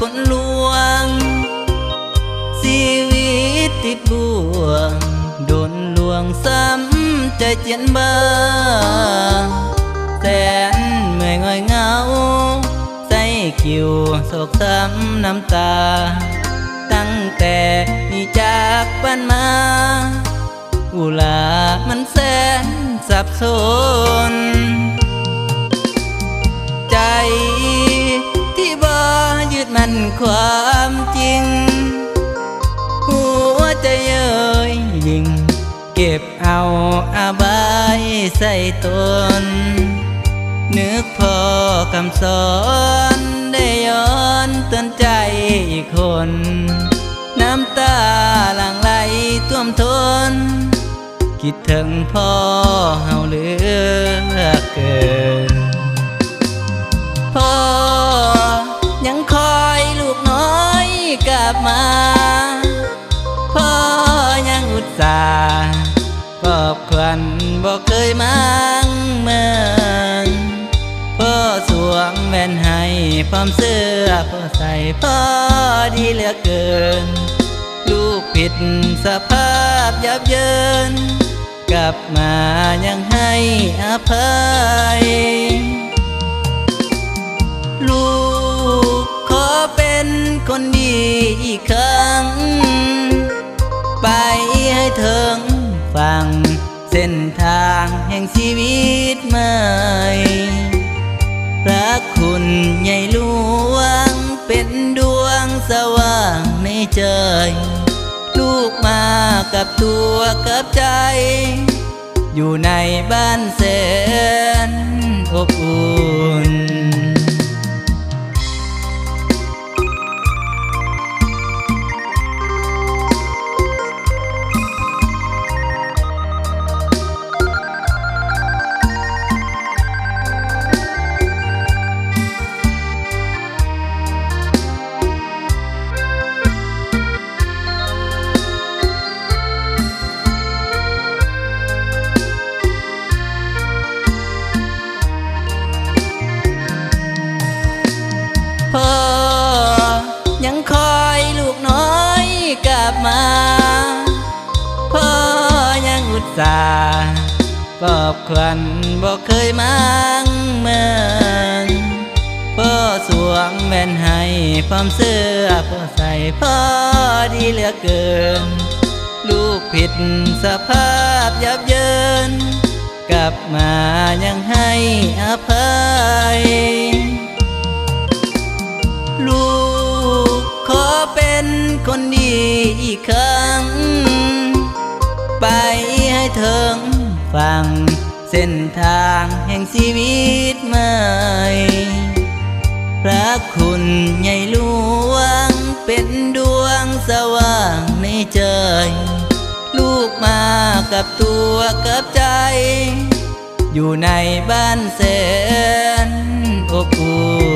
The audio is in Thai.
con luang Siwi tít buông Đồn luồng sắm trời chiến bơ Xen mười ngồi ngáo Say kiều sột sắm năm ta. Tăng tè mi chạc ban ma. Ula มันแสนสับสน ความจริง หัวใจเย้ยยิงเก็บเอาอาบายใส่ตน นึกพอคำสอนได้ย้อนเตือนใจอีกคน น้ำตาหลั่งไหลท่วมทน คิดถึงพ่อเฮาเหลือเกิน ยังอุตส่าปอบควันบอกเคยมั่งเมินพ่อสวมแว่นให้พร้อมเสื้อพ่อใส่พ่อดีเหลือเกิน ลูกผิดสภาพยับเยิน กลับมายังให้อภัย ลูกขอเป็นคนดีอีกครั้ง ไป ให้ถึงฝั่งเส้นทางแห่งชีวิตใหม่พระคุณใหญ่หลวง เป็นดวงสว่างในใจ ลูกมากับตัวกับใจ อยู่ในบ้านแสนอบอุ่น อยลูกน้อยกลับมา พ่อยังอุตส่าห์ปอบควันบอกเคยมังเมินพ่อสวมแว่นให้พร้อมเสื้อพ่อใส่พ่อดีเหลือเกิน ลูกผิดสภาพยับเยิน กลับมายังให้อภัย ให้ถึงฝั่งเส้นทางแห่งชีวิตใหม่พระคุณใหญ่หลวง เป็นดวงสว่างในใจ ลูกมากับตัวกับใจ อยู่ในบ้านแสนอบอุ่น